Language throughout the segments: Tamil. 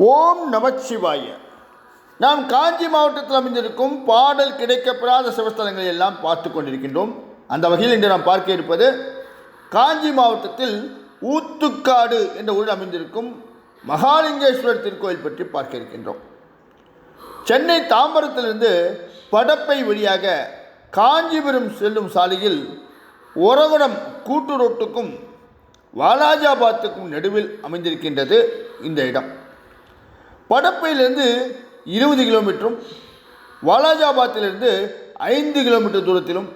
ஓம் நமச்சிவாய நாம் காஞ்சி மாவட்டத்தில் அமைந்திருக்கும் பாடல் கிடைக்கப்பெறாத சிவஸ்தலங்களை எல்லாம் பார்த்து கொண்டிருக்கின்றோம். அந்த வகையில் இன்று நாம் பார்க்க இருப்பது காஞ்சி மாவட்டத்தில் ஊத்துக்காடு என்ற ஊரில் அமைந்திருக்கும் மகாலிங்கேஸ்வரர் திருக்கோயில் பற்றி பார்க்க இருக்கின்றோம். சென்னை தாம்பரத்திலிருந்து படப்பை வழியாக காஞ்சிபுரம் செல்லும் சாலையில் ஒரகுடம் கூட்டு ரோட்டுக்கும் வாலாஜாபாத்துக்கும் நடுவில் அமைந்திருக்கின்றது இந்த இடம். படப்பையிலிருந்து இருபது கிலோமீட்டரும் வாலாஜாபாத்திலிருந்து ஐந்து கிலோமீட்டர் தூரத்திலும்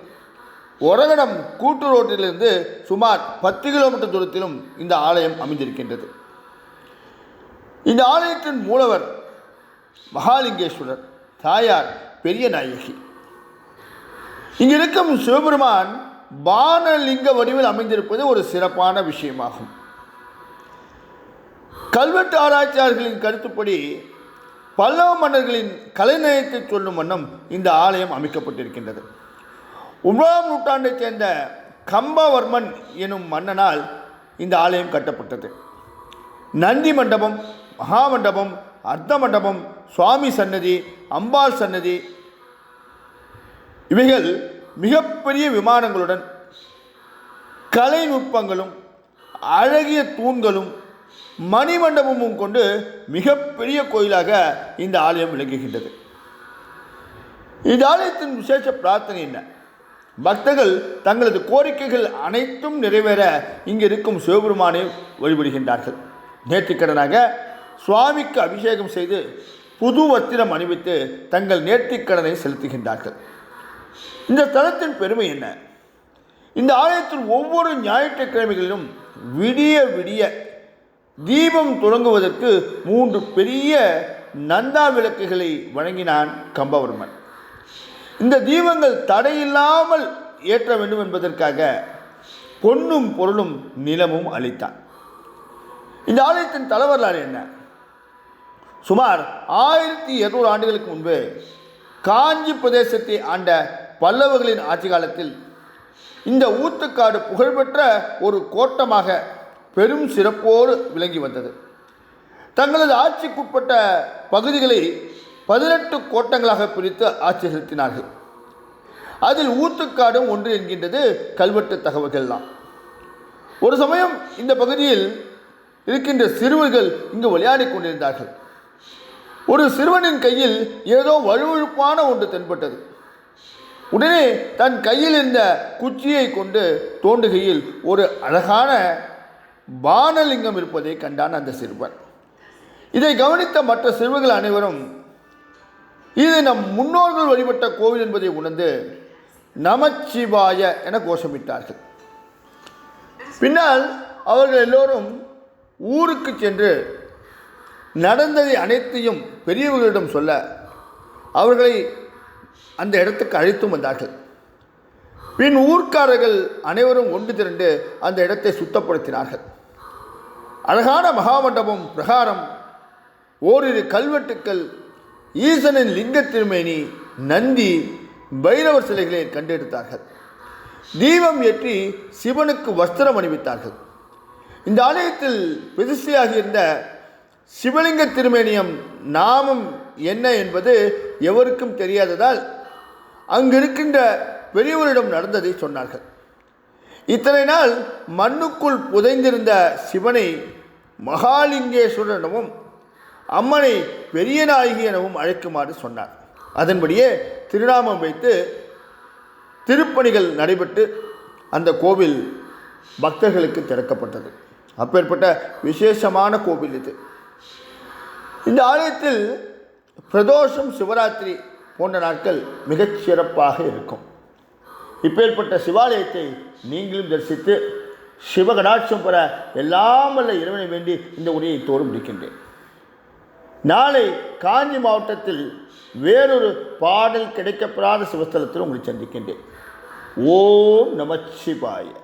ஒரகடம் கூட்டு ரோட்டிலிருந்து சுமார் பத்து கிலோமீட்டர் தூரத்திலும் இந்த ஆலயம் அமைந்திருக்கின்றது. இந்த ஆலயத்தின் மூலவர் மகாலிங்கேஸ்வரர் தாயார் பெரிய நாயகி. இங்கிருக்கும் சிவபெருமான் பானலிங்க வடிவில் அமைந்திருப்பது ஒரு சிறப்பான விஷயமாகும். கல்வெட்டு ஆராய்ச்சியாளர்களின் கருத்துப்படி பல்லவ மன்னர்களின் கலைநயத்தை சொல்லும் வண்ணம் இந்த ஆலயம் அமைக்கப்பட்டிருக்கின்றது. ஒன்பதாம் நூற்றாண்டைச் சேர்ந்த கம்பவர்மன் எனும் மன்னனால் இந்த ஆலயம் கட்டப்பட்டது. நந்தி மண்டபம் மகாமண்டபம் அர்த்த மண்டபம் சுவாமி சன்னதி அம்பாள் சன்னதி இவைகள் மிகப்பெரிய விமானங்களுடன் கலைநுட்பங்களும் அழகிய தூண்களும் மணிமண்டபமும் கொண்டு மிகப்பெரிய கோயிலாக இந்த ஆலயம் விளங்குகின்றது. இந்த ஆலயத்தின் விசேஷ பிரார்த்தனை என்ன? பக்தர்கள் தங்களது கோரிக்கைகள் அனைத்தும் நிறைவேற இங்கு இருக்கும் சிவபெருமானை வழிபடுகின்றார்கள். நேர்த்திக்கடனாக சுவாமிக்கு அபிஷேகம் செய்து புது வஸ்திரம் அணிவித்து தங்கள் நேர்த்திக்கடனை செலுத்துகின்றார்கள். இந்த தலத்தின் பெருமை என்ன? இந்த ஆலயத்தில் ஒவ்வொரு ஞாயிற்றுக்கிழமைகளிலும் விடிய விடிய தீபம் தொடங்குவதற்கு மூன்று பெரிய நந்தா விளக்குகளை வழங்கினான் கம்பவர்மன். இந்த தீபங்கள் தடையில்லாமல் ஏற்ற வேண்டும் என்பதற்காக பொன்னும் பொருளும் நிலமும் அளித்தான். இந்த ஆலயத்தின் தலைவரலாறு என்ன? சுமார் ஆயிரத்தி இருநூறு ஆண்டுகளுக்கு முன்பு காஞ்சி பிரதேசத்தை ஆண்ட பல்லவர்களின் ஆட்சி காலத்தில் இந்த ஊத்துக்காடு புகழ்பெற்ற ஒரு கோட்டமாக பெரும் சிறப்போடு விளங்கி வந்தது. தங்களது ஆட்சிக்குட்பட்ட பகுதிகளை பதினெட்டு கோட்டங்களாக பிரித்து ஆட்சி செலுத்தினார்கள். அதில் ஊத்துக்காடும் ஒன்று என்கின்றது கல்வெட்டு தகவல்கள் தான் ஒரு சமயம் இந்த பகுதியில் இருக்கின்ற சிறுவர்கள் இங்கு விளையாடி கொண்டிருந்தார்கள். ஒரு சிறுவனின் கையில் ஏதோ வழுவழுப்பான ஒன்று தென்பட்டது. உடனே தன் கையில் இருந்த குச்சியை கொண்டு தோண்டுகையில் ஒரு அழகான பானலிங்கம் இருப்பதை கண்டான் அந்த சிறுவன். இதை கவனித்த மற்ற சிறுவர்கள் அனைவரும் இது நம் முன்னோர்கள் வழிபட்ட கோவில் என்பதை உணர்ந்து நமச்சிவாய என கோஷமிட்டார்கள். பின்னால் அவர்கள் எல்லோரும் ஊருக்கு சென்று நடந்ததை அனைத்தையும் பெரியவர்களிடம் சொல்ல அவர்களை அந்த இடத்துக்கு அழைத்தும் வந்தார்கள். பின் ஊர்க்காரர்கள் அனைவரும் ஒன்று திரண்டு அந்த இடத்தை சுத்தப்படுத்தினார்கள். அழகான மகாமண்டபம் பிரகாரம். ஓரிரு கல்வெட்டுக்கள் ஈசனின் லிங்க திருமேனி நந்தி பைரவர் சிலைகளை கண்டெடுத்தார்கள். தீபம் ஏற்றி சிவனுக்கு வஸ்திரம் அணிவித்தார்கள். இந்த ஆலயத்தில் பிரதிஷ்டையாகி இருந்த சிவலிங்க திருமேனியம் நாமம் என்ன என்பது எவருக்கும் தெரியாததால் அங்கிருக்கின்ற பெரியவரிடம் நடந்ததை சொன்னார்கள். இத்தனை நாள் மண்ணுக்குள் புதைந்திருந்த சிவனை மகாலிங்கேஸ்வரனவும் அம்மனை பெரிய நாயகி எனவும் அழைக்குமாறு சொன்னார். அதன்படியே திருநாமம் வைத்து திருப்பணிகள் நடைபெற்று அந்த கோவில் பக்தர்களுக்கு திறக்கப்பட்டது. அப்பேற்பட்ட விசேஷமான கோவில் இது. இந்த ஆலயத்தில் பிரதோஷம் சிவராத்திரி போன்ற நாட்கள் மிகச் சிறப்பாக இருக்கும். இப்பேற்பட்ட சிவாலயத்தை நீங்களும் தரிசித்து சிவகடாட்சம் பெற எல்லாம் வல்ல இறைவனை வேண்டி இந்த உரையை தோறும் முடிக்கின்றேன். நாளை காஞ்சி மாவட்டத்தில் வேறொரு பாடல் கிடைக்கப்பெறாத சிவஸ்தலத்தில் உங்களை சந்திக்கின்றேன். ஓம் நமச்சிவாய.